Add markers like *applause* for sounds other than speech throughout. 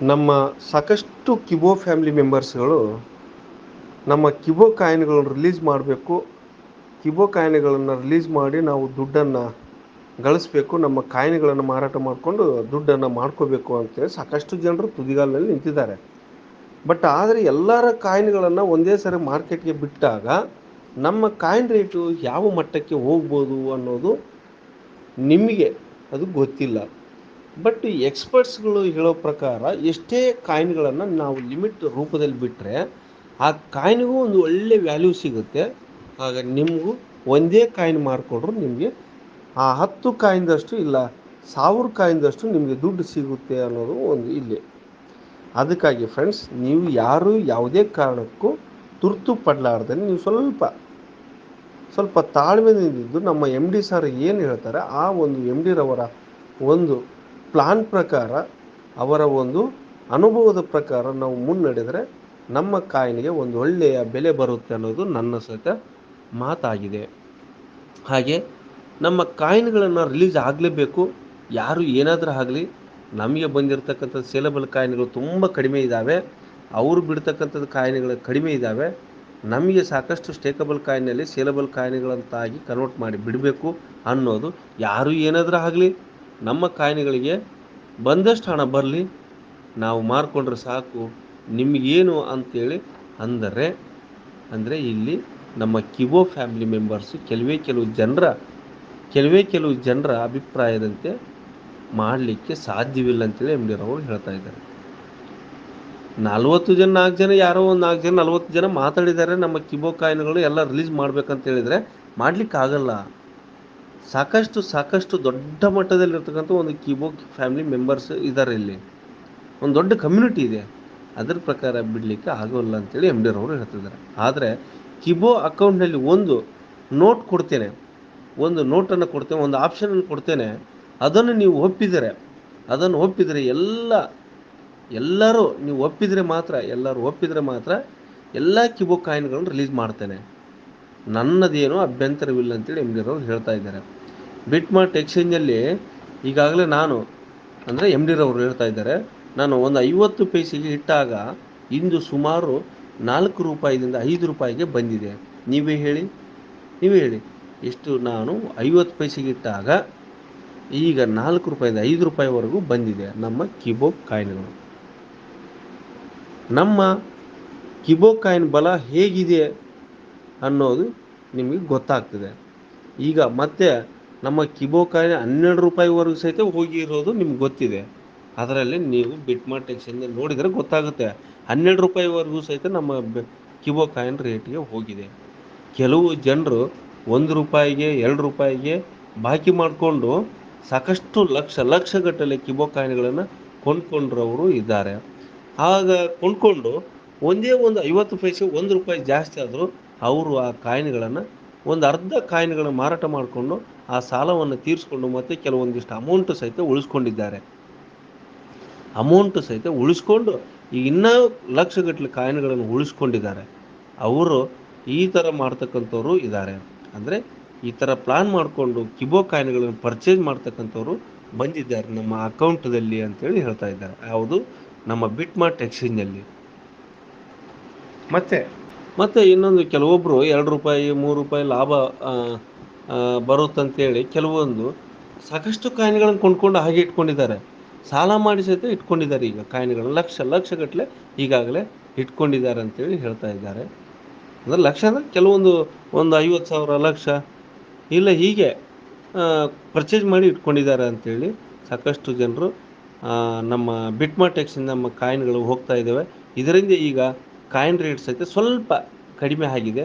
ನಮ್ಮ ಸಾಕಷ್ಟು ಕಿಬೋ ಫ್ಯಾಮಿಲಿ ಮೆಂಬರ್ಸ್ಗಳು ನಮ್ಮ ಕಿಬೋ ಕಾಯಿನ್ಗಳನ್ನು ರಿಲೀಸ್ ಮಾಡಬೇಕು. ಕಿಬೋ ಕಾಯಿನ್ಗಳನ್ನು ರಿಲೀಸ್ ಮಾಡಿ ನಾವು ದುಡ್ಡನ್ನು ಗಳಿಸ್ಬೇಕು. ನಮ್ಮ ಕಾಯಿನ್ಗಳನ್ನು ಮಾರಾಟ ಮಾಡಿಕೊಂಡು ದುಡ್ಡನ್ನು ಮಾಡ್ಕೋಬೇಕು ಅಂತೇಳಿ ಸಾಕಷ್ಟು ಜನರು ತುದಿಗಾಲಿನಲ್ಲಿ ನಿಂತಿದ್ದಾರೆ. ಬಟ್ ಆದರೆ ಎಲ್ಲರ ಕಾಯಿನ್ಗಳನ್ನು ಒಂದೇ ಸರಿ ಮಾರ್ಕೆಟ್ಗೆ ಬಿಟ್ಟಾಗ ನಮ್ಮ ಕಾಯಿನ್ ರೇಟು ಯಾವ ಮಟ್ಟಕ್ಕೆ ಹೋಗ್ಬೋದು ಅನ್ನೋದು ನಿಮಗೆ ಅದು ಗೊತ್ತಿಲ್ಲ. ಬಟ್ ಎಕ್ಸ್ಪರ್ಟ್ಸ್ಗಳು ಹೇಳೋ ಪ್ರಕಾರ ಎಷ್ಟೇ ಕಾಯಿನ್ಗಳನ್ನು ನಾವು ಲಿಮಿಟ್ ರೂಪದಲ್ಲಿ ಬಿಟ್ಟರೆ ಆ ಕಾಯಿನ್ಗೂ ಒಂದು ಒಳ್ಳೆ ವ್ಯಾಲ್ಯೂ ಸಿಗುತ್ತೆ. ಆಗ ನಿಮಗೂ ಒಂದೇ ಕಾಯಿನ್ ಮಾರ್ಕೊಂಡ್ರು ನಿಮಗೆ ಆ ಹತ್ತು ಕಾಯಿಂದಷ್ಟು ಇಲ್ಲ ಸಾವಿರ ಕಾಯಿಂದಷ್ಟು ನಿಮಗೆ ದುಡ್ಡು ಸಿಗುತ್ತೆ ಅನ್ನೋದು ಒಂದು ಇಲ್ಲಿ. ಅದಕ್ಕಾಗಿ ಫ್ರೆಂಡ್ಸ್ ನೀವು ಯಾರು ಯಾವುದೇ ಕಾರಣಕ್ಕೂ ತುರ್ತು ಪಡಲಾರ್ದೇ ನೀವು ಸ್ವಲ್ಪ ಸ್ವಲ್ಪ ತಾಳ್ಮೆಯಿಂದಿದ್ದು ನಮ್ಮ ಎಂ ಡಿ ಸರ್ ಏನು ಹೇಳ್ತಾರೆ, ಆ ಒಂದು ಎಂ ಡಿರವರ ಒಂದು ಪ್ಲಾನ್ ಪ್ರಕಾರ ಅವರ ಒಂದು ಅನುಭವದ ಪ್ರಕಾರ ನಾವು ಮುನ್ನಡೆದರೆ ನಮ್ಮ ಕಾಯಿನಿಗೆ ಒಂದು ಒಳ್ಳೆಯ ಬೆಲೆ ಬರುತ್ತೆ ಅನ್ನೋದು ನನ್ನ ಸಹಿತ ಮಾತಾಗಿದೆ. ಹಾಗೆ ನಮ್ಮ ಕಾಯಿನ್ಗಳನ್ನು ರಿಲೀಸ್ ಆಗಲೇಬೇಕು. ಯಾರು ಏನಾದರೂ ಆಗಲಿ, ನಮಗೆ ಬಂದಿರತಕ್ಕಂಥ ಸೇಲಬಲ್ ಕಾಯಿನ್ಗಳು ತುಂಬ ಕಡಿಮೆ ಇದ್ದಾವೆ ಅವರು ಬಿಡ್ತಕ್ಕಂಥದ್ದು ಕಾಯಿನ್ಗಳು ಕಡಿಮೆ ಇದ್ದಾವೆ ನಮಗೆ ಸಾಕಷ್ಟು ಸ್ಟೇಕಬಲ್ ಕಾಯಿನಲ್ಲಿ ಸೇಲಬಲ್ ಕಾಯಿನ್ಗಳಂತಾಗಿ ಕನ್ವರ್ಟ್ ಮಾಡಿ ಬಿಡಬೇಕು ಅನ್ನೋದು ಯಾರು ಏನಾದರೂ ಆಗಲಿ ನಮ್ಮ ಕಾಯಿನ್ಗಳಿಗೆ ಬಂದಷ್ಟು ಹಣ ಬರಲಿ, ನಾವು ಮಾರ್ಕೊಂಡ್ರೆ ಸಾಕು. ನಿಮಗೇನು ಅಂತೇಳಿ ಅಂದರೆ ಅಂದರೆ ಇಲ್ಲಿ ನಮ್ಮ ಕಿಬೋ ಫ್ಯಾಮಿಲಿ ಮೆಂಬರ್ಸು, ಕೆಲವೇ ಕೆಲವು ಜನರ, ಕೆಲವೇ ಕೆಲವು ಜನರ ಅಭಿಪ್ರಾಯದಂತೆ ಮಾಡಲಿಕ್ಕೆ ಸಾಧ್ಯವಿಲ್ಲ ಅಂತೇಳಿ ಎಂ ಡಿ ರವರು ಹೇಳ್ತಾ ಇದ್ದಾರೆ. ನಲ್ವತ್ತು ಜನ, ನಾಲ್ಕು ಜನ, ಯಾರೋ ಒಂದು ನಾಲ್ಕು ಜನ, ನಲ್ವತ್ತು ಜನ ಮಾತಾಡಿದ್ದಾರೆ ನಮ್ಮ ಕಿಬೋ ಕಾಯಿನ್ಗಳು ಎಲ್ಲ ರಿಲೀಸ್ ಮಾಡ್ಬೇಕಂತ ಹೇಳಿದರೆ ಮಾಡ್ಲಿಕ್ಕೆ ಆಗಲ್ಲ ಸಾಕಷ್ಟು ಸಾಕಷ್ಟು ದೊಡ್ಡ ಮಟ್ಟದಲ್ಲಿರ್ತಕ್ಕಂಥ ಒಂದು ಕಿಬೋ ಫ್ಯಾಮಿಲಿ ಮೆಂಬರ್ಸ್ ಇದ್ದಾರೆ ಇಲ್ಲಿ. ಒಂದು ದೊಡ್ಡ ಕಮ್ಯುನಿಟಿ ಇದೆ. ಅದ್ರ ಪ್ರಕಾರ ಬಿಡಲಿಕ್ಕೆ ಆಗೋಲ್ಲ ಅಂತೇಳಿ ಎಂ ಡಿ ಅವರು ಹೇಳ್ತಿದ್ದಾರೆ. ಆದರೆ ಕಿಬೋ ಅಕೌಂಟ್ನಲ್ಲಿ ಒಂದು ನೋಟ್ ಕೊಡ್ತೇನೆ. ಒಂದು ನೋಟನ್ನು ಕೊಡ್ತೇನೆ, ಒಂದು ಆಪ್ಷನನ್ನು ಕೊಡ್ತೇನೆ. ಅದನ್ನು ನೀವು ಒಪ್ಪಿದರೆ, ಅದನ್ನು ಒಪ್ಪಿದರೆ ಎಲ್ಲ, ಎಲ್ಲರೂ ನೀವು ಒಪ್ಪಿದರೆ ಮಾತ್ರ, ಎಲ್ಲರೂ ಒಪ್ಪಿದರೆ ಮಾತ್ರ ಎಲ್ಲ ಕಿಬೋ ಕಾಯಿನ್ಗಳನ್ನು ರಿಲೀಸ್ ಮಾಡ್ತೇನೆ. ನನ್ನದೇನೋ ಅಭ್ಯಂತರವಿಲ್ಲ ಅಂತೇಳಿ ಎಂ ಡಿ ಅವರು ಹೇಳ್ತಾ ಇದ್ದಾರೆ. ಬಿಟ್ಮಾರ್ಟ್ ಎಕ್ಸ್ಚೇಂಜಲ್ಲಿ ಈಗಾಗಲೇ ನಾನು, ಅಂದರೆ ಎಂ ಡಿ ರವರು ಹೇಳ್ತಾ ಇದ್ದಾರೆ, ನಾನು ಒಂದು ಐವತ್ತು ಪೈಸೆಗೆ ಇಟ್ಟಾಗ ಇಂದು ಸುಮಾರು ನಾಲ್ಕು ರೂಪಾಯಿದಿಂದ ಐದು ರೂಪಾಯಿಗೆ ಬಂದಿದೆ. ನೀವೇ ಹೇಳಿ ನೀವೇ ಹೇಳಿ. ಎಷ್ಟು ನಾನು ಐವತ್ತು ಪೈಸೆಗೆ ಇಟ್ಟಾಗ ಈಗ ನಾಲ್ಕು ರೂಪಾಯಿಂದ ಐದು ರೂಪಾಯಿವರೆಗೂ ಬಂದಿದೆ ನಮ್ಮ ಕಿಬೋ ಕಾಯಿನ್ಗಳು ನಮ್ಮ ಕಿಬೋ ಕಾಯಿನ್ ಬಲ ಹೇಗಿದೆ ಅನ್ನೋದು ನಿಮಗೆ ಗೊತ್ತಾಗ್ತದೆ. ಈಗ ಮತ್ತೆ ನಮ್ಮ ಕಿಬೋ ಕಾಯಿನ್ ಹನ್ನೆರಡು ರೂಪಾಯಿವರೆಗೂ ಸಹಿತ ಹೋಗಿರೋದು ನಿಮ್ಗೆ ಗೊತ್ತಿದೆ. ಅದರಲ್ಲಿ ನೀವು ಬಿಟ್ಮಾರ್ಟ್ ಎಕ್ಸ್ಚೇಂಜ್ ನೋಡಿದರೆ ಗೊತ್ತಾಗುತ್ತೆ. ಹನ್ನೆರಡು ರೂಪಾಯಿವರೆಗೂ ಸಹಿತ ನಮ್ಮ ಕಿಬೋ ಕಾಯಿನ್ ರೇಟ್ಗೆ ಹೋಗಿದೆ. ಕೆಲವು ಜನರು ಒಂದು ರೂಪಾಯಿಗೆ, ಎರಡು ರೂಪಾಯಿಗೆ ಬಾಕಿ ಮಾಡಿಕೊಂಡು ಸಾಕಷ್ಟು ಲಕ್ಷ, ಲಕ್ಷಗಟ್ಟಲೆ ಕಿಬೋ ಕಾಯಿನ್ಗಳನ್ನು ಕೊಂಡ್ಕೊಂಡ್ರವರು ಇದ್ದಾರೆ. ಆಗ ಕೊಂಡ್ಕೊಂಡು ಒಂದೇ ಒಂದು ಐವತ್ತು ಪೈಸೆ, ಒಂದು ರೂಪಾಯಿ ಜಾಸ್ತಿ ಆದರೂ ಅವರು ಆ ಕಾಯಿನ್ಗಳನ್ನು ಒಂದು ಅರ್ಧ ಕಾಯಿನ್ಗಳನ್ನು ಮಾರಾಟ ಮಾಡಿಕೊಂಡು ಆ ಸಾಲವನ್ನು ತೀರಿಸ್ಕೊಂಡು ಮತ್ತೆ ಕೆಲವೊಂದಿಷ್ಟು ಅಮೌಂಟು ಸಹಿತ ಉಳಿಸ್ಕೊಂಡಿದ್ದಾರೆ. ಅಮೌಂಟು ಸಹಿತ ಉಳಿಸ್ಕೊಂಡು ಈಗ ಇನ್ನೂ ಲಕ್ಷಗಟ್ಟಲೆ ಕಾಯಿನ್ಗಳನ್ನು ಉಳಿಸ್ಕೊಂಡಿದ್ದಾರೆ. ಅವರು ಈ ಥರ ಮಾಡ್ತಕ್ಕಂಥವ್ರು ಇದ್ದಾರೆ. ಅಂದರೆ ಈ ಥರ ಪ್ಲಾನ್ ಮಾಡಿಕೊಂಡು ಕಿಬೋ ಕಾಯಿನ್ಗಳನ್ನು ಪರ್ಚೇಸ್ ಮಾಡ್ತಕ್ಕಂಥವ್ರು ಬಂದಿದ್ದಾರೆ ನಮ್ಮ ಅಕೌಂಟದಲ್ಲಿ ಅಂತೇಳಿ ಹೇಳ್ತಾ ಇದ್ದಾರೆ. ಯಾವುದು? ನಮ್ಮ ಬಿಟ್ಮಾರ್ಟ್ ಎಕ್ಸ್ಚೇಂಜಲ್ಲಿ. ಮತ್ತೆ ಮತ್ತೆ ಇನ್ನೊಂದು ಕೆಲವೊಬ್ಬರು ಎರಡು ರೂಪಾಯಿ, ಮೂರು ರೂಪಾಯಿ ಲಾಭ ಬರುತ್ತಂತೇಳಿ ಕೆಲವೊಂದು ಸಾಕಷ್ಟು ಕಾಯಿನ್ಗಳನ್ನು ಕೊಂಡ್ಕೊಂಡು ಹಾಗೆ ಇಟ್ಕೊಂಡಿದ್ದಾರೆ. ಸಾಲ ಮಾಡಿ ಸಹಿತ ಇಟ್ಕೊಂಡಿದ್ದಾರೆ ಈಗ ಕಾಯಿನ್ಗಳು ಲಕ್ಷ, ಲಕ್ಷಗಟ್ಟಲೆ ಈಗಾಗಲೇ ಇಟ್ಕೊಂಡಿದ್ದಾರೆ ಅಂತೇಳಿ ಹೇಳ್ತಾ ಇದ್ದಾರೆ. ಅಂದರೆ ಲಕ್ಷ ಅಂದರೆ ಕೆಲವೊಂದು ಒಂದು ಐವತ್ತು ಸಾವಿರ ಲಕ್ಷ. ಇಲ್ಲ ಹೀಗೆ ಪರ್ಚೇಸ್ ಮಾಡಿ ಇಟ್ಕೊಂಡಿದ್ದಾರೆ ಅಂತೇಳಿ ಸಾಕಷ್ಟು ಜನರು ನಮ್ಮ ಬಿಟ್ಮಾರ್ಟ್ ಎಕ್ಸ್ಚೇಂಜ್ ನಮ್ಮ ಕಾಯಿನ್ಗಳು ಹೋಗ್ತಾ ಇದ್ದಾವೆ. ಇದರಿಂದ ಈಗ ಕಾಯಿನ್ ರೇಟ್ ಸಹಿತ ಸ್ವಲ್ಪ ಕಡಿಮೆ ಆಗಿದೆ.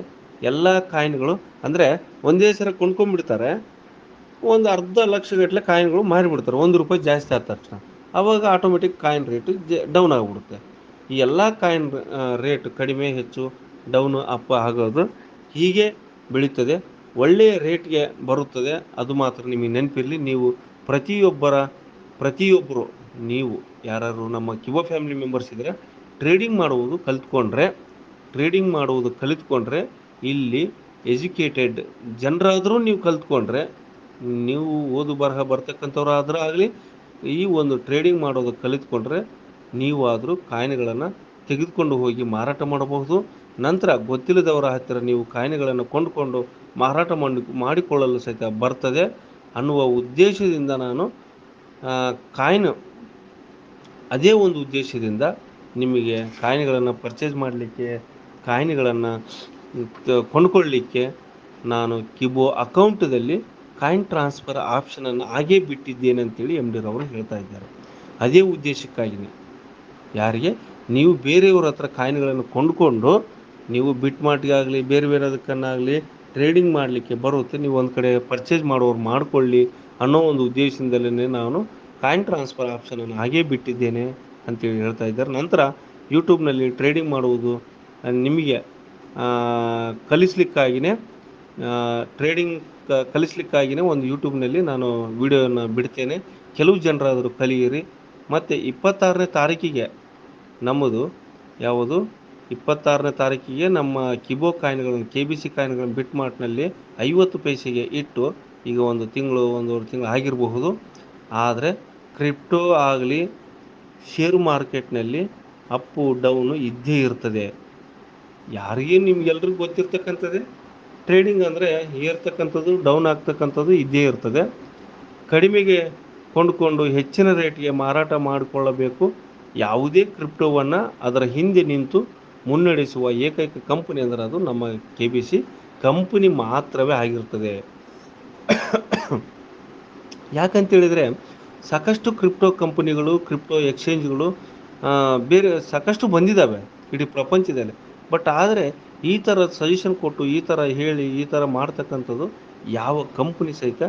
ಎಲ್ಲ ಕಾಯಿನ್ಗಳು ಅಂದರೆ ಒಂದೇ ಸರ ಕೊಂಡ್ಕೊಂಡ್ಬಿಡ್ತಾರೆ. ಒಂದು ಅರ್ಧ ಲಕ್ಷ ಗಟ್ಟಲೆ ಕಾಯಿನ್ಗಳು ಮಾರಿಬಿಡ್ತಾರೆ. ಒಂದು ರೂಪಾಯಿ ಜಾಸ್ತಿ ಆದ ತಕ್ಷಣ. ಆವಾಗ ಆಟೋಮೆಟಿಕ್ ಕಾಯಿನ್ ರೇಟು ಡೌನ್ ಆಗಿಬಿಡುತ್ತೆ. ಈ ಎಲ್ಲ ಕಾಯಿನ್ ರೇಟ್ ಕಡಿಮೆ ಹೆಚ್ಚು ಡೌನ್ ಅಪ್ ಆಗೋದು ಹೀಗೆ ಬೆಳೀತದೆ. ಒಳ್ಳೆಯ ರೇಟ್ಗೆ ಬರುತ್ತದೆ. ಅದು ಮಾತ್ರ ನಿಮಗೆ ನೆನಪಿರಲಿ. ನೀವು ಪ್ರತಿಯೊಬ್ಬರ ಪ್ರತಿಯೊಬ್ಬರು ನೀವು ಯಾರು ನಮ್ಮ ಕಿವ ಫ್ಯಾಮಿಲಿ ಮೆಂಬರ್ಸ್ ಇದ್ದರೆ ಟ್ರೇಡಿಂಗ್ ಮಾಡುವುದು ಕಲಿತ್ಕೊಂಡ್ರೆ ಟ್ರೇಡಿಂಗ್ ಮಾಡುವುದು ಕಲಿತ್ಕೊಂಡ್ರೆ, ಇಲ್ಲಿ ಎಜುಕೇಟೆಡ್ ಜನರಾದರೂ ನೀವು ಕಲಿತ್ಕೊಂಡ್ರೆ, ನೀವು ಓದು ಬರಹ ಬರ್ತಕ್ಕಂಥವ್ರು ಆದರೂ ಆಗಲಿ, ಈ ಒಂದು ಟ್ರೇಡಿಂಗ್ ಮಾಡೋದು ಕಲಿತ್ಕೊಂಡ್ರೆ ನೀವು ಆದರೂ ಕಾಯಿನ್ಗಳನ್ನು ತೆಗೆದುಕೊಂಡು ಹೋಗಿ ಮಾರಾಟ ಮಾಡಬಹುದು. ನಂತರ ಗೊತ್ತಿಲ್ಲದವರ ಹತ್ತಿರ ನೀವು ಕಾಯಿನ್ಗಳನ್ನು ಕೊಂಡುಕೊಂಡು ಮಾರಾಟ ಮಾಡಿ, ಮಾಡಿಕೊಳ್ಳಲು ಸಹಿತ ಬರ್ತದೆ ಅನ್ನುವ ಉದ್ದೇಶದಿಂದ ನಾನು ಕಾಯಿನ್, ಅದೇ ಒಂದು ಉದ್ದೇಶದಿಂದ ನಿಮಗೆ ಕಾಯಿನ್ಗಳನ್ನು ಪರ್ಚೇಸ್ ಮಾಡಲಿಕ್ಕೆ, ಕಾಯಿನ್ಗಳನ್ನು ಕೊಂಡ್ಕೊಳ್ಳಿಕ್ಕೆ ನಾನು ಕಿಬೋ ಅಕೌಂಟದಲ್ಲಿ ಕಾಯಿನ್ ಟ್ರಾನ್ಸ್ಫರ್ ಆಪ್ಷನನ್ನು ಹಾಗೇ ಬಿಟ್ಟಿದ್ದೇನೆ ಅಂತೇಳಿ ಎಂ ಡಿರವರು ಹೇಳ್ತಾ ಇದ್ದಾರೆ. ಅದೇ ಉದ್ದೇಶಕ್ಕಾಗಿಯೇ ಯಾರಿಗೆ? ನೀವು ಬೇರೆಯವ್ರ ಹತ್ರ ಕಾಯಿನ್ಗಳನ್ನು ಕೊಂಡುಕೊಂಡು ನೀವು ಬಿಟ್ ಮಾರ್ಟ್ಗಾಗಲಿ ಬೇರೆ ಬೇರೆ ಅದಕ್ಕನ್ನಾಗಲಿ ಟ್ರೇಡಿಂಗ್ ಮಾಡಲಿಕ್ಕೆ ಬರುತ್ತೆ. ನೀವು ಒಂದು ಕಡೆ ಪರ್ಚೇಸ್ ಮಾಡೋರು ಮಾಡಿಕೊಳ್ಳಿ ಅನ್ನೋ ಒಂದು ಉದ್ದೇಶದಿಂದಲೇ ನಾನು ಕಾಯಿನ್ ಟ್ರಾನ್ಸ್ಫರ್ ಆಪ್ಷನನ್ನು ಹಾಗೇ ಬಿಟ್ಟಿದ್ದೇನೆ. ಅಂತೇಳಿ ಹೇಳ್ತಾ ಇದ್ದಾರೆ. ನಂತರ ಯೂಟ್ಯೂಬ್ನಲ್ಲಿ ಟ್ರೇಡಿಂಗ್ ಮಾಡುವುದು ನಿಮಗೆ ಕಲಿಸ್ಲಿಕ್ಕಾಗಿಯೇ ಟ್ರೇಡಿಂಗ್ ಕಲಿಸ್ಲಿಕ್ಕಾಗಿಯೇ ಒಂದು ಯೂಟ್ಯೂಬ್ನಲ್ಲಿ ನಾನು ವಿಡಿಯೋನ ಬಿಡ್ತೇನೆ. ಕೆಲವು ಜನರಾದರೂ ಕಲಿಯಿರಿ. ಮತ್ತು ಇಪ್ಪತ್ತಾರನೇ ತಾರೀಕಿಗೆ ನಮ್ಮದು ಯಾವುದು? ಇಪ್ಪತ್ತಾರನೇ ತಾರೀಕಿಗೆ ನಮ್ಮ ಕಿಬೋ ಕಾಯಿನ್ಗಳನ್ನು ಕೆ ಬಿ ಸಿ ಕಾಯಿನ್ಗಳನ್ನು ಬಿಟ್ ಮಾರ್ಟ್ನಲ್ಲಿ ಐವತ್ತು ಪೈಸೆಗೆ ಇಟ್ಟು ಈಗ ಒಂದು ತಿಂಗಳು, ಒಂದೂವರೆ ತಿಂಗಳು ಆಗಿರಬಹುದು. ಆದರೆ ಕ್ರಿಪ್ಟೋ ಆಗಲಿ ಶೇರು ಮಾರ್ಕೆಟ್ನಲ್ಲಿ ಅಪ್ಪು ಡೌನು ಇದ್ದೇ ಇರ್ತದೆ. ಯಾರಿಗೆ ನಿಮ್ಗೆಲ್ರಿಗೂ ಗೊತ್ತಿರ್ತಕ್ಕಂಥದ್ದೇ? ಟ್ರೇಡಿಂಗ್ ಅಂದರೆ ಏರ್ತಕ್ಕಂಥದ್ದು ಡೌನ್ ಆಗ್ತಕ್ಕಂಥದ್ದು ಇದ್ದೇ ಇರ್ತದೆ. ಕಡಿಮೆಗೆ ಕೊಂಡುಕೊಂಡು ಹೆಚ್ಚಿನ ರೇಟ್ಗೆ ಮಾರಾಟ ಮಾಡಿಕೊಳ್ಳಬೇಕು. ಯಾವುದೇ ಕ್ರಿಪ್ಟೋವನ್ನು ಅದರ ಹಿಂದೆ ನಿಂತು ಮುನ್ನಡೆಸುವ ಏಕೈಕ ಕಂಪನಿ ಅಂದರೆ ಅದು ನಮ್ಮ ಕೆ ಬಿ ಸಿ ಕಂಪನಿ ಮಾತ್ರವೇ ಆಗಿರ್ತದೆ. *coughs* ಯಾಕಂತೇಳಿದರೆ ಸಾಕಷ್ಟು ಕ್ರಿಪ್ಟೋ ಕಂಪನಿಗಳು, ಕ್ರಿಪ್ಟೋ ಎಕ್ಸ್ಚೇಂಜ್ಗಳು ಬೇರೆ ಸಾಕಷ್ಟು ಬಂದಿದ್ದಾವೆ ಇಡೀ ಪ್ರಪಂಚದಲ್ಲಿ. ಬಟ್ ಆದರೆ ಈ ಥರ ಸಜೆಷನ್ ಕೊಟ್ಟು, ಈ ಥರ ಹೇಳಿ, ಈ ಥರ ಮಾಡ್ತಕ್ಕಂಥದ್ದು ಯಾವ ಕಂಪನಿ ಸಹಿತ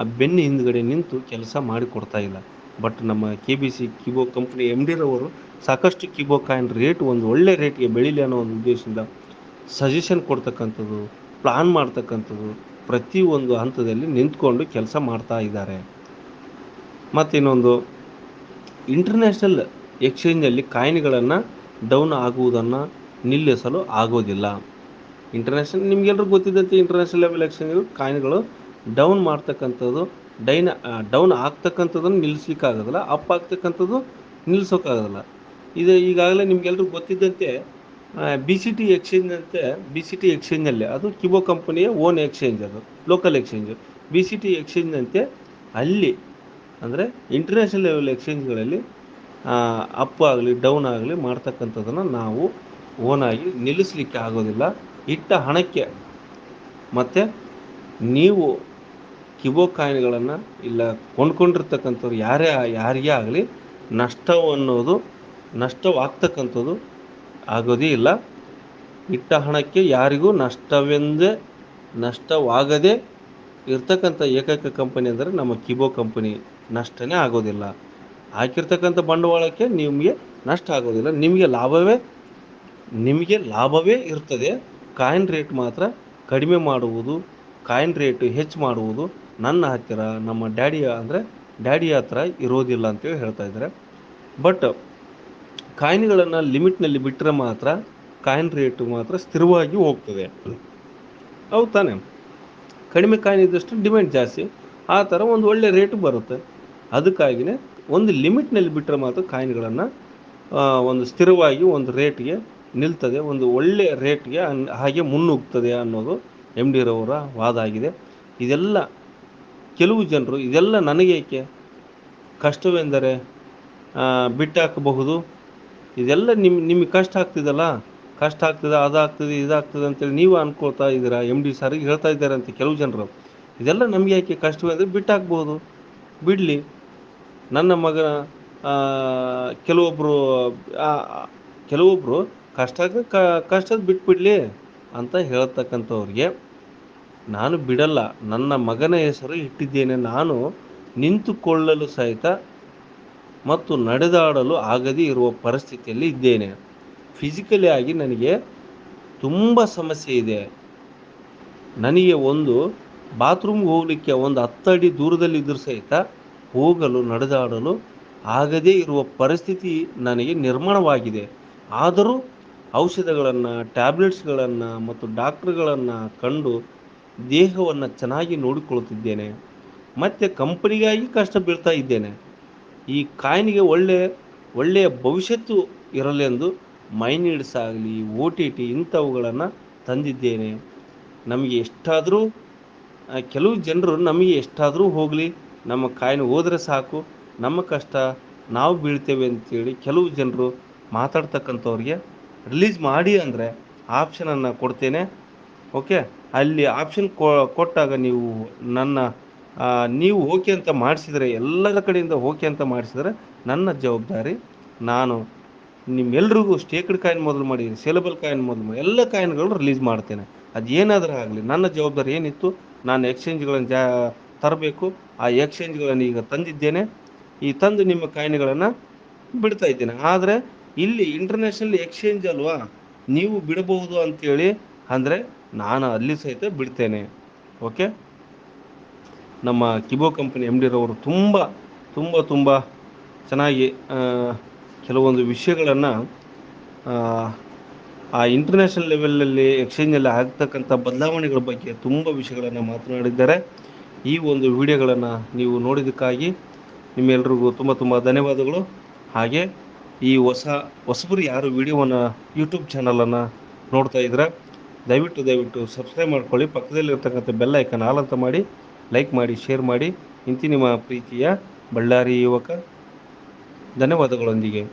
ಆ ಬೆನ್ನ ಹಿಂದ್ಗಡೆ ನಿಂತು ಕೆಲಸ ಮಾಡಿಕೊಡ್ತಾ ಇಲ್ಲ. ಬಟ್ ನಮ್ಮ K B C Kibo company M ಡಿರವರು ಸಾಕಷ್ಟು ಕಿಬೋ ಕಾಯಿನ್ ರೇಟ್ ಒಂದು ಒಳ್ಳೆ ರೇಟ್ಗೆ ಬೆಳೀಲಿ ಅನ್ನೋ ಒಂದು ಉದ್ದೇಶದಿಂದ ಸಜೆಷನ್ ಕೊಡ್ತಕ್ಕಂಥದ್ದು ಪ್ಲಾನ್ ಮಾಡ್ತಕ್ಕಂಥದ್ದು ಪ್ರತಿಯೊಂದು ಹಂತದಲ್ಲಿ ನಿಂತ್ಕೊಂಡು ಕೆಲಸ ಮಾಡ್ತಾ ಇದ್ದಾರೆ. ಮತ್ತು ಇನ್ನೊಂದು ಇಂಟರ್ನ್ಯಾಷನಲ್ ಎಕ್ಸ್ಚೇಂಜಲ್ಲಿ ಕಾಯಿನ್ಗಳನ್ನು ಡೌನ್ ಆಗುವುದನ್ನು ನಿಲ್ಲಿಸಲು ಆಗೋದಿಲ್ಲ. ಇಂಟರ್ನ್ಯಾಷನಲ್ ನಿಮಗೆಲ್ಲರೂ ಗೊತ್ತಿದ್ದಂತೆ ಇಂಟರ್ನ್ಯಾಷನಲ್ ಲೆವೆಲ್ ಎಕ್ಸ್ಚೇಂಜ್ ಕಾಯಿನ್ಗಳು ಡೌನ್ ಮಾಡ್ತಕ್ಕಂಥದ್ದು ಡೈನ ಡೌನ್ ಆಗ್ತಕ್ಕಂಥದ್ದನ್ನು ನಿಲ್ಲಿಸ್ಲಿಕ್ಕಾಗೋದಿಲ್ಲ ಅಪ್ ಆಗ್ತಕ್ಕಂಥದ್ದು ನಿಲ್ಲಿಸೋಕ್ಕಾಗೋದಿಲ್ಲ. ಇದು ಈಗಾಗಲೇ ನಿಮಗೆಲ್ಲರೂ ಗೊತ್ತಿದ್ದಂತೆ ಬಿ ಸಿ ಟಿ ಎಕ್ಸ್ಚೇಂಜ್ ಅಂತೆ ಬಿ ಸಿ ಟಿ ಎಕ್ಸ್ಚೇಂಜಲ್ಲಿ ಅದು ಕಿಬೋ ಕಂಪನಿಯ ಓನ್ ಎಕ್ಸ್ಚೇಂಜ್ ಅದು local exchange B C T ಎಕ್ಸ್ಚೇಂಜ್ನಂತೆ ಅಲ್ಲಿ ಅಂದರೆ ಇಂಟರ್ನ್ಯಾಷನಲ್ ಲೆವೆಲ್ ಎಕ್ಸ್ಚೇಂಜ್ಗಳಲ್ಲಿ ಅಪ್ ಆಗಲಿ ಡೌನ್ ಆಗಲಿ ಮಾಡ್ತಕ್ಕಂಥದ್ದನ್ನು ನಾವು ಓನಾಗಿ ನಿಲ್ಲಿಸಲಿಕ್ಕೆ ಆಗೋದಿಲ್ಲ. ಇಟ್ಟ ಹಣಕ್ಕೆ ಮತ್ತು ನೀವು ಕಿಬೋ ಕಾಯಿನ್ಗಳನ್ನು ಇಲ್ಲ ಕೊಂಡ್ಕೊಂಡಿರ್ತಕ್ಕಂಥವ್ರು ಯಾರೇ ಯಾರಿಗೇ ಆಗಲಿ ನಷ್ಟ ಅನ್ನೋದು, ನಷ್ಟವಾಗ್ತಕ್ಕಂಥದ್ದು ಆಗೋದೇ ಇಲ್ಲ. ಇಟ್ಟ ಹಣಕ್ಕೆ ಯಾರಿಗೂ ನಷ್ಟವೆಂದೇ, ನಷ್ಟವಾಗದೇ ಇರ್ತಕ್ಕಂಥ ಏಕೈಕ ಕಂಪನಿ ಅಂದರೆ ನಮ್ಮ ಕಿಬೋ ಕಂಪನಿ ನಷ್ಟನೇ ಆಗೋದಿಲ್ಲ. ಹಾಕಿರ್ತಕ್ಕಂಥ ಬಂಡವಾಳಕ್ಕೆ ನಿಮಗೆ ನಷ್ಟ ಆಗೋದಿಲ್ಲ. ನಿಮಗೆ ಲಾಭವೇ ನಿಮಗೆ ಲಾಭವೇ ಇರ್ತದೆ. ಕಾಯಿನ್ ರೇಟ್ ಮಾತ್ರ ಕಡಿಮೆ ಮಾಡುವುದು, ಕಾಯಿನ್ ರೇಟ್ ಹೆಚ್ಚು ಮಾಡುವುದು ನನ್ನ ಹತ್ತಿರ, ನಮ್ಮ ಡ್ಯಾಡಿಯ ಅಂದರೆ ಡ್ಯಾಡಿ ಹತ್ರ ಇರೋದಿಲ್ಲ ಅಂತೇಳಿ ಹೇಳ್ತಾ ಇದ್ದಾರೆ. ಬಟ್ ಕಾಯಿನ್ಗಳನ್ನು ಲಿಮಿಟ್ನಲ್ಲಿ ಬಿಟ್ಟರೆ ಮಾತ್ರ ಕಾಯಿನ್ ರೇಟು ಮಾತ್ರ ಸ್ಥಿರವಾಗಿ ಹೋಗ್ತದೆ. ಹೌದು ತಾನೆ? ಕಡಿಮೆ ಕಾಯಿನ್ ಇದ್ದಷ್ಟು ಡಿಮ್ಯಾಂಡ್ ಜಾಸ್ತಿ. ಆ ಥರ ಒಂದು ಒಳ್ಳೆ ರೇಟ್ ಬರುತ್ತೆ. ಅದಕ್ಕಾಗಿಯೇ ಒಂದು ಲಿಮಿಟ್ನಲ್ಲಿ ಬಿಟ್ಟರೆ ಮಾತ್ರ ಕಾಯಿನ್ಗಳನ್ನು ಒಂದು ಸ್ಥಿರವಾಗಿ ಒಂದು ರೇಟ್ಗೆ ನಿಲ್ತದೆ, ಒಂದು ಒಳ್ಳೆಯ ರೇಟ್ಗೆ ಹಾಗೆ ಮುನ್ನುಗ್ತದೆ ಅನ್ನೋದು ಎಂ ಡಿರವರ ವಾದ ಆಗಿದೆ. ಇದೆಲ್ಲ ಕೆಲವು ಜನರು, ಇದೆಲ್ಲ ನನಗೇಕೆ ಕಷ್ಟವೆಂದರೆ ಬಿಟ್ಟಾಕಬಹುದು. ಇದೆಲ್ಲ ನಿಮ್ಮ ನಿಮಗೆ ಕಷ್ಟ ಆಗ್ತಿದಲ್ಲ? ಕಷ್ಟ ಆಗ್ತದೆ, ಅದಾಗ್ತದೆ, ಇದಾಗ್ತದೆ ಅಂತೇಳಿ ನೀವು ಅನ್ಕೊಳ್ತಾ ಇದ್ದೀರಾ? ಎಂ ಡಿ ಸಾರಿಗೆ ಹೇಳ್ತಾ ಇದ್ದಾರೆ ಅಂತ ಕೆಲವು ಜನರು. ಇದೆಲ್ಲ ನಮಗೆ ಯಾಕೆ ಕಷ್ಟವೆಂದರೆ ಬಿಟ್ಟಾಕ್ಬೋದು. ಬಿಡಲಿ. ನನ್ನ ಮಗನ ಕೆಲವೊಬ್ಬರು ಕೆಲವೊಬ್ಬರು ಕಷ್ಟ ಕಷ್ಟದ ಬಿಟ್ಬಿಡಲಿ ಅಂತ ಹೇಳ್ತಕ್ಕಂಥವ್ರಿಗೆ ನಾನು ಬಿಡಲ್ಲ. ನನ್ನ ಮಗನ ಹೆಸರು ಇಟ್ಟಿದ್ದೇನೆ. ನಾನು ನಿಂತುಕೊಳ್ಳಲು ಸಹಿತ ಮತ್ತು ನಡೆದಾಡಲು ಆಗದೇ ಇರುವ ಪರಿಸ್ಥಿತಿಯಲ್ಲಿ ಇದ್ದೇನೆ. ಫಿಸಿಕಲಿ ಆಗಿ ನನಗೆ ತುಂಬ ಸಮಸ್ಯೆ ಇದೆ. ನನಗೆ ಒಂದು ಬಾತ್ರೂಮ್ಗೆ ಹೋಗಲಿಕ್ಕೆ ಒಂದು ಹತ್ತು ಅಡಿ ದೂರದಲ್ಲಿದ್ದರೂ ಸಹಿತ ಹೋಗಲು, ನಡೆದಾಡಲು ಆಗದೇ ಇರುವ ಪರಿಸ್ಥಿತಿ ನನಗೆ ನಿರ್ಮಾಣವಾಗಿದೆ. ಆದರೂ ಔಷಧಗಳನ್ನು, ಟ್ಯಾಬ್ಲೆಟ್ಸ್ಗಳನ್ನು ಮತ್ತು ಡಾಕ್ಟ್ರುಗಳನ್ನು ಕಂಡು ದೇಹವನ್ನು ಚೆನ್ನಾಗಿ ನೋಡಿಕೊಳ್ಳುತ್ತಿದ್ದೇನೆ. ಮತ್ತು ಕಂಪನಿಗಾಗಿ ಕಷ್ಟ ಬೀಳ್ತಾ ಇದ್ದೇನೆ. ಈ ಕಾಯಿನಿಗೆ ಒಳ್ಳೆ, ಒಳ್ಳೆಯ ಭವಿಷ್ಯತ್ತು ಇರಲೆಂದು ಮೈನೀಡ್ಸ್ ಆಗಲಿ, ಓ ಟಿ ಟಿ ಇಂಥವುಗಳನ್ನು ತಂದಿದ್ದೇನೆ. ನಮಗೆ ಎಷ್ಟಾದರೂ ಕೆಲವು ಜನರು ನಮಗೆ ಎಷ್ಟಾದರೂ ಹೋಗಲಿ, ನಮ್ಮ ಕಾಯಿನ್ ಹೋದರೆ ಸಾಕು, ನಮ್ಮ ಕಷ್ಟ ನಾವು ಬೀಳ್ತೇವೆ ಅಂತೇಳಿ ಕೆಲವು ಜನರು ಮಾತಾಡ್ತಕ್ಕಂಥವ್ರಿಗೆ ರಿಲೀಸ್ ಮಾಡಿ ಅಂದರೆ ಆಪ್ಷನನ್ನು ಕೊಡ್ತೇನೆ. ಓಕೆ ಅಲ್ಲಿ ಆಪ್ಷನ್ ಕೊಟ್ಟಾಗ ನೀವು ನನ್ನ ನೀವು ಓಕೆ ಅಂತ ಮಾಡಿಸಿದರೆ, ಎಲ್ಲರ ಕಡೆಯಿಂದ ಓಕೆ ಅಂತ ಮಾಡಿಸಿದರೆ ನನ್ನ ಜವಾಬ್ದಾರಿ ನಾನು ನಿಮ್ಮೆಲ್ರಿಗೂ ಸ್ಟೇಕ್ಡ್ ಕಾಯಿನ್ ಮೊದಲು ಮಾಡಿ ಸೇಲಬಲ್ ಕಾಯಿನ್ ಮೊದಲು ಮಾಡಿ, ಎಲ್ಲ ಕಾಯಿನ್ಗಳು ರಿಲೀಸ್ ಮಾಡ್ತೇನೆ. ಅದು ಏನಾದರೂ ಆಗಲಿ, ನನ್ನ ಜವಾಬ್ದಾರಿ ಏನಿತ್ತು? ನಾನು ಎಕ್ಸ್ಚೇಂಜ್ಗಳನ್ನು ಜಾ, ತರಬೇಕು. ಆ ಎಕ್ಸ್ಚೇಂಜ್ಗಳನ್ನು ಈಗ ತಂದಿದ್ದೇನೆ. ಈ ತಂದು ನಿಮ್ಮ ಕಾಯಿನ್ಗಳನ್ನು ಬಿಡ್ತಾ ಇದ್ದೇನೆ. ಆದರೆ ಇಲ್ಲಿ ಇಂಟರ್ನ್ಯಾಷನಲ್ ಎಕ್ಸ್ಚೇಂಜ್ ಅಲ್ವಾ? ನೀವು ಬಿಡಬಹುದು ಅಂತೇಳಿ ಅಂದರೆ ನಾನು ಅಲ್ಲಿ ಸಹಿತ ಬಿಡ್ತೇನೆ. ಓಕೆ ನಮ್ಮ ಕಿಬೋ ಕಂಪನಿ ಎಂ ಡಿರವರು ತುಂಬ ತುಂಬ ತುಂಬ ಚೆನ್ನಾಗಿ ಕೆಲವೊಂದು ವಿಷಯಗಳನ್ನು ಆ ಇಂಟರ್ನ್ಯಾಷನಲ್ ಲೆವೆಲಲ್ಲಿ ಎಕ್ಸ್ಚೇಂಜಲ್ಲಿ ಆಗ್ತಕ್ಕಂಥ ಬದಲಾವಣೆಗಳ ಬಗ್ಗೆ ತುಂಬ ವಿಷಯಗಳನ್ನು ಮಾತನಾಡಿದ್ದಾರೆ. ಈ ಒಂದು ವಿಡಿಯೋಗಳನ್ನು ನೀವು ನೋಡಿದ್ದಕ್ಕಾಗಿ ನಿಮ್ಮೆಲ್ರಿಗೂ ತುಂಬ ತುಂಬ ಧನ್ಯವಾದಗಳು. ಹಾಗೆ ಈ ಹೊಸ, ಹೊಸಬರು ಯಾರು ವಿಡಿಯೋವನ್ನು ಯೂಟ್ಯೂಬ್ ಚಾನಲನ್ನು ನೋಡ್ತಾ ಇದ್ರೆ ದಯವಿಟ್ಟು ದಯವಿಟ್ಟು ಸಬ್ಸ್ಕ್ರೈಬ್ ಮಾಡ್ಕೊಳ್ಳಿ. ಪಕ್ಕದಲ್ಲಿರ್ತಕ್ಕಂಥ ಬೆಲ್ ಐಕನ್ ಆಲ್ ಅಂತ ಮಾಡಿ ಲೈಕ್ ಮಾಡಿ ಶೇರ್ ಮಾಡಿ. ಇಂತಿ ನಿಮ್ಮ ಪ್ರೀತಿಯ ಬಳ್ಳಾರಿ ಯುವಕ, ಧನ್ಯವಾದಗಳೊಂದಿಗೆ.